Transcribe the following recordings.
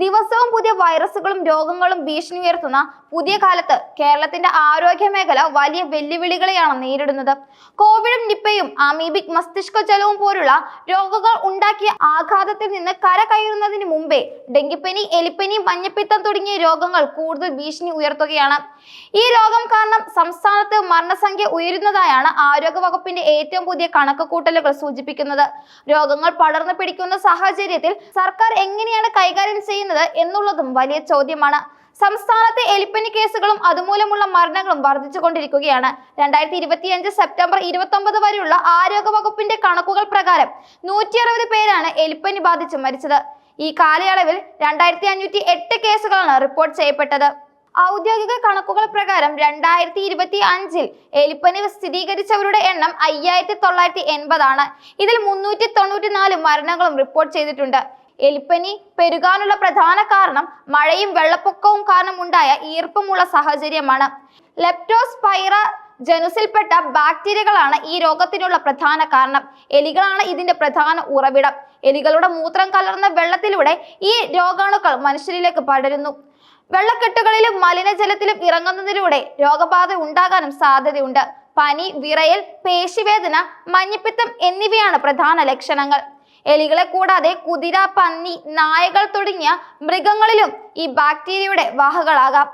ദിവസവും പുതിയ വൈറസുകളും രോഗങ്ങളും ഭീഷണി ഉയർത്തുന്ന പുതിയ കാലത്ത് കേരളത്തിന്റെ ആരോഗ്യ മേഖല വലിയ വെല്ലുവിളികളെയാണ് നേരിടുന്നത്. കോവിഡും നിപ്പയും അമീബിക് മസ്തിഷ്ക ജലവും പോലുള്ള രോഗങ്ങൾ ഉണ്ടാക്കിയ ആഘാതത്തിൽ നിന്ന് കരകയറുന്നതിന് മുമ്പേ ഡെങ്കിപ്പനി എലിപ്പനി മഞ്ഞപ്പിത്തം തുടങ്ങിയ രോഗങ്ങൾ കൂടുതൽ ഭീഷണി ഉയർത്തുകയാണ്. ഈ രോഗം കാരണം സംസ്ഥാനത്ത് മരണസംഖ്യ ഉയരുന്നതായാണ് ആരോഗ്യ വകുപ്പിന്റെ ഏറ്റവും പുതിയ കണക്കുകൂട്ടലുകൾ സൂചിപ്പിക്കുന്നത്. രോഗങ്ങൾ പടർന്നു പിടിക്കുന്ന സാഹചര്യത്തിൽ സർക്കാർ എങ്ങനെയാണ് കൈകാര്യം ചെയ്യുന്നത് എന്നുള്ളതും വലിയ ചോദ്യമാണ്. സംസ്ഥാനത്തെ എലിപ്പനി കേസുകളും അതുമൂലമുള്ള മരണങ്ങളും വർദ്ധിച്ചുകൊണ്ടിരിക്കുകയാണ് രണ്ടായിരത്തി ഇരുപത്തിയഞ്ച് സെപ്റ്റംബർ ഇരുപത്തി ഒമ്പത് വരെയുള്ള ആരോഗ്യ വകുപ്പിന്റെ കണക്കുകൾ പ്രകാരം നൂറ്റി അറുപത് പേരാണ് എലിപ്പനി ബാധിച്ച് മരിച്ചത്. ഈ കാലയളവിൽ രണ്ടായിരത്തി അഞ്ഞൂറ്റി എട്ട് കേസുകളാണ് റിപ്പോർട്ട് ചെയ്യപ്പെട്ടത്. ഔദ്യോഗിക കണക്കുകൾ പ്രകാരം രണ്ടായിരത്തി ഇരുപത്തി അഞ്ചിൽ എലിപ്പനി സ്ഥിരീകരിച്ചവരുടെ എണ്ണം അയ്യായിരത്തി തൊള്ളായിരത്തി എൺപതാണ് ഇതിൽ മുന്നൂറ്റി തൊണ്ണൂറ്റി നാല് മരണങ്ങളും റിപ്പോർട്ട് ചെയ്തിട്ടുണ്ട്. എലിപ്പനി പെരുകാനുള്ള പ്രധാന കാരണം മഴയും വെള്ളപ്പൊക്കവും കാരണം ഉണ്ടായ ഈർപ്പമുള്ള സാഹചര്യമാണ്. ലെപ്റ്റോസ്പൈറ ജനുസിൽപ്പെട്ട ബാക്ടീരിയകളാണ് ഈ രോഗത്തിനുള്ള പ്രധാന കാരണം. എലികളാണ് ഇതിന്റെ പ്രധാന ഉറവിടം. എലികളുടെ മൂത്രം കലർന്ന വെള്ളത്തിലൂടെ ഈ രോഗാണുക്കൾ മനുഷ്യരിലേക്ക് പടരുന്നു. വെള്ളക്കെട്ടുകളിലും മലിനജലത്തിലും ഇറങ്ങുന്നതിലൂടെ രോഗബാധ ഉണ്ടാകാനും സാധ്യതയുണ്ട്. പനി വിറയൽ പേശിവേദന മഞ്ഞപ്പിത്തം എന്നിവയാണ് പ്രധാന ലക്ഷണങ്ങൾ. എലികളെ കൂടാതെ കുതിര പന്നി നായകൾ തുടങ്ങിയ മൃഗങ്ങളിലും ഈ ബാക്ടീരിയയുടെ വാഹകളാകാം.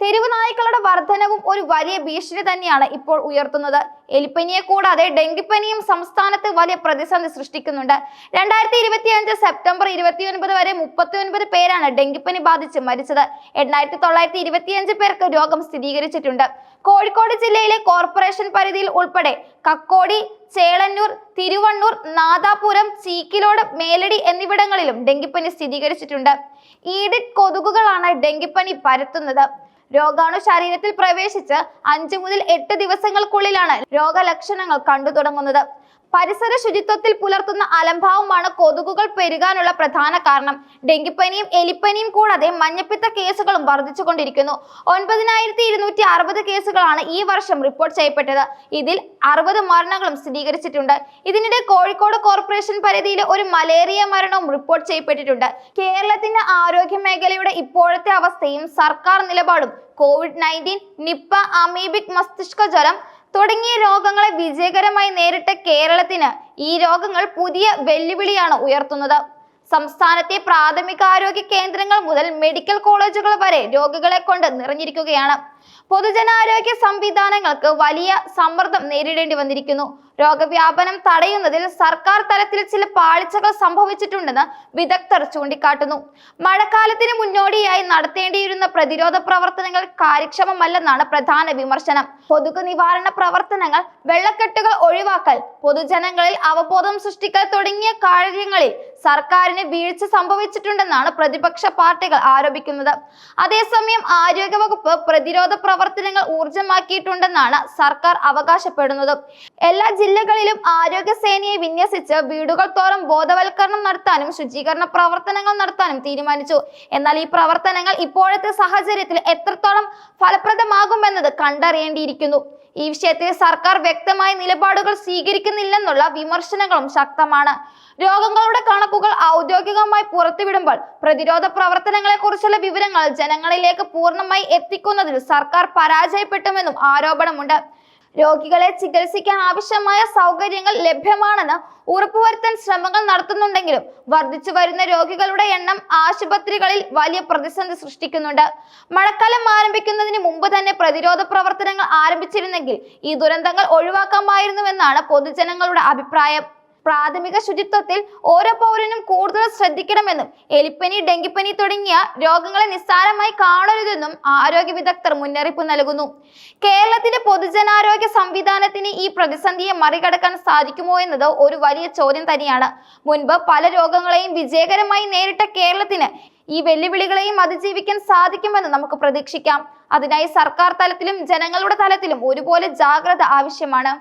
തെരുവ് നായ്ക്കളുടെ വർധനവും ഒരു വലിയ ഭീഷണി തന്നെയാണ് ഇപ്പോൾ ഉയർത്തുന്നത്. എലിപ്പനിയെ കൂടാതെ ഡെങ്കിപ്പനിയും സംസ്ഥാനത്ത് വലിയ പ്രതിസന്ധി സൃഷ്ടിക്കുന്നുണ്ട്. രണ്ടായിരത്തി ഇരുപത്തി അഞ്ച് സെപ്റ്റംബർ ഇരുപത്തിയൊൻപത് വരെ മുപ്പത്തി ഒൻപത് പേരാണ് ഡെങ്കിപ്പനി ബാധിച്ച് മരിച്ചത്. എണ്ണായിരത്തി തൊള്ളായിരത്തി ഇരുപത്തിയഞ്ച് പേർക്ക് രോഗം സ്ഥിരീകരിച്ചിട്ടുണ്ട്. കോഴിക്കോട് ജില്ലയിലെ കോർപ്പറേഷൻ പരിധിയിൽ ഉൾപ്പെടെ കക്കോടി ചേളന്നൂർ തിരുവണ്ണൂർ നാദാപുരം ചീക്കിലോട് മേലടി എന്നിവിടങ്ങളിലും ഡെങ്കിപ്പനി സ്ഥിരീകരിച്ചിട്ടുണ്ട്. ഈഡിറ്റ് കൊതുകുകളാണ് ഡെങ്കിപ്പനി പരത്തുന്നത്. രോഗാണു ശരീരത്തിൽ പ്രവേശിച്ച് അഞ്ചു മുതൽ എട്ട് ദിവസങ്ങൾക്കുള്ളിലാണ് രോഗലക്ഷണങ്ങൾ കണ്ടു തുടങ്ങുന്നത്. പരിസര ശുചിത്വത്തിൽ പുലർത്തുന്ന അലംഭാവമാണ് കൊതുകുകൾ പെരുകാനുള്ള പ്രധാന കാരണം. ഡെങ്കിപ്പനിയും എലിപ്പനിയും കൂടാതെ മഞ്ഞപ്പിത്ത കേസുകളും വർദ്ധിച്ചുകൊണ്ടിരിക്കുന്നു ഒൻപതിനായിരത്തി ഇരുന്നൂറ്റി അറുപത് കേസുകളാണ് ഈ വർഷം റിപ്പോർട്ട് ചെയ്യപ്പെട്ടത്. ഇതിൽ അറുപത് മരണങ്ങളും സ്ഥിരീകരിച്ചിട്ടുണ്ട്. ഇതിനിടെ കോഴിക്കോട് കോർപ്പറേഷൻ പരിധിയിൽ ഒരു മലേറിയ മരണവും റിപ്പോർട്ട് ചെയ്യപ്പെട്ടിട്ടുണ്ട്. കേരളത്തിന്റെ ആരോഗ്യ മേഖലയുടെ ഇപ്പോഴത്തെ അവസ്ഥയും സർക്കാർ നിലപാടും കോവിഡ് നയന്റീൻ നിപ്പ അമീബിക് മസ്തിഷ്ക ജ്വരം തുടങ്ങിയ രോഗങ്ങളെ വിജയകരമായി നേരിട്ട കേരളത്തിന് ഈ രോഗങ്ങൾ പുതിയ വെല്ലുവിളിയാണ് ഉയർത്തുന്നത്. സംസ്ഥാനത്തെ പ്രാഥമിക ആരോഗ്യ കേന്ദ്രങ്ങൾ മുതൽ മെഡിക്കൽ കോളേജുകൾ വരെ രോഗികളെ കൊണ്ട് നിറഞ്ഞിരിക്കുകയാണ്. പൊതുജനാരോഗ്യ സംവിധാനങ്ങൾക്ക് വലിയ സമ്മർദ്ദം നേരിടേണ്ടി വന്നിരിക്കുന്നു. രോഗവ്യാപനം തടയുന്നതിൽ സർക്കാർ തലത്തിൽ ചില പാളിച്ചകൾ സംഭവിച്ചിട്ടുണ്ടെന്ന് വിദഗ്ധർ ചൂണ്ടിക്കാട്ടുന്നു. മഴക്കാലത്തിന് മുന്നോടിയായി നടത്തേണ്ടിയിരുന്ന പ്രതിരോധ പ്രവർത്തനങ്ങൾ കാര്യക്ഷമമല്ലെന്നാണ് പ്രധാന വിമർശനം. കൊതുക് നിവാരണ പ്രവർത്തനങ്ങൾ വെള്ളക്കെട്ടുകൾ ഒഴിവാക്കൽ പൊതുജനങ്ങളിൽ അവബോധം സൃഷ്ടിക്കൽ തുടങ്ങിയ കാര്യങ്ങളിൽ സർക്കാരിന് വീഴ്ച സംഭവിച്ചിട്ടുണ്ടെന്നാണ് പ്രതിപക്ഷ പാർട്ടികൾ ആരോപിക്കുന്നത്. അതേസമയം ആരോഗ്യവകുപ്പ് പ്രതിരോധ പ്രവർത്തനങ്ങൾ ഊർജമാക്കിയിട്ടുണ്ടെന്നാണ് സർക്കാർ അവകാശപ്പെടുന്നത്. എല്ലാ ജില്ലകളിലും ആരോഗ്യ സേനയെ വിന്യസിച്ച് വീടുകൾ തോറും ബോധവൽക്കരണം നടത്താനും ശുചീകരണ പ്രവർത്തനങ്ങൾ നടത്താനും തീരുമാനിച്ചു. എന്നാൽ ഈ പ്രവർത്തനങ്ങൾ ഇപ്പോഴത്തെ സാഹചര്യത്തിൽ എത്രത്തോളം ഫലപ്രദമാകുമെന്നത് കണ്ടറിയേണ്ടിയിരിക്കുന്നു. ഈ വിഷയത്തിൽ സർക്കാർ വ്യക്തമായ നിലപാടുകൾ സ്വീകരിക്കുന്നില്ലെന്നുള്ള വിമർശനങ്ങളും ശക്തമാണ്. രോഗങ്ങളുടെ കണക്കുകൾ ഔദ്യോഗികമായി പുറത്തുവിടുമ്പോൾ പ്രതിരോധ പ്രവർത്തനങ്ങളെ കുറിച്ചുള്ള വിവരങ്ങൾ ജനങ്ങളിലേക്ക് പൂർണമായി എത്തിക്കുന്നതിൽ സർക്കാർ പരാജയപ്പെട്ടുമെന്നും ആരോപണമുണ്ട്. രോഗികളെ ചികിത്സിക്കാൻ ആവശ്യമായ സൗകര്യങ്ങൾ ലഭ്യമാണെന്ന് ഉറപ്പുവരുത്താൻ ശ്രമങ്ങൾ നടത്തുന്നുണ്ടെങ്കിലും വർദ്ധിച്ചു വരുന്ന രോഗികളുടെ എണ്ണം ആശുപത്രികളിൽ വലിയ പ്രതിസന്ധി സൃഷ്ടിക്കുന്നുണ്ട്. മഴക്കാലം ആരംഭിക്കുന്നതിന് മുമ്പ് തന്നെ പ്രതിരോധ പ്രവർത്തനങ്ങൾ ആരംഭിച്ചിരുന്നെങ്കിൽ ഈ ദുരന്തങ്ങൾ ഒഴിവാക്കാമായിരുന്നുവെന്നാണ് പൊതുജനങ്ങളുടെ അഭിപ്രായം. പ്രാഥമിക ശുചിത്വത്തിൽ ഓരോ പൗരനും കൂടുതൽ ശ്രദ്ധിക്കണമെന്നും എലിപ്പനി ഡെങ്കിപ്പനി തുടങ്ങിയ രോഗങ്ങളെ നിസ്സാരമായി കാണരുതെന്നും ആരോഗ്യ വിദഗ്ധർ മുന്നറിയിപ്പ് നൽകുന്നു. കേരളത്തിന്റെ പൊതുജനാരോഗ്യ സംവിധാനത്തിന് ഈ പ്രതിസന്ധിയെ മറികടക്കാൻ സാധിക്കുമോ എന്നത് ഒരു വലിയ ചോദ്യം തന്നെയാണ്. മുൻപ് പല രോഗങ്ങളെയും വിജയകരമായി നേരിട്ട കേരളത്തിന് ഈ വെല്ലുവിളികളെയും അതിജീവിക്കാൻ സാധിക്കുമെന്ന് നമുക്ക് പ്രതീക്ഷിക്കാം. അതിനായി സർക്കാർ തലത്തിലും ജനങ്ങളുടെ തലത്തിലും ഒരുപോലെ ജാഗ്രത ആവശ്യമാണ്.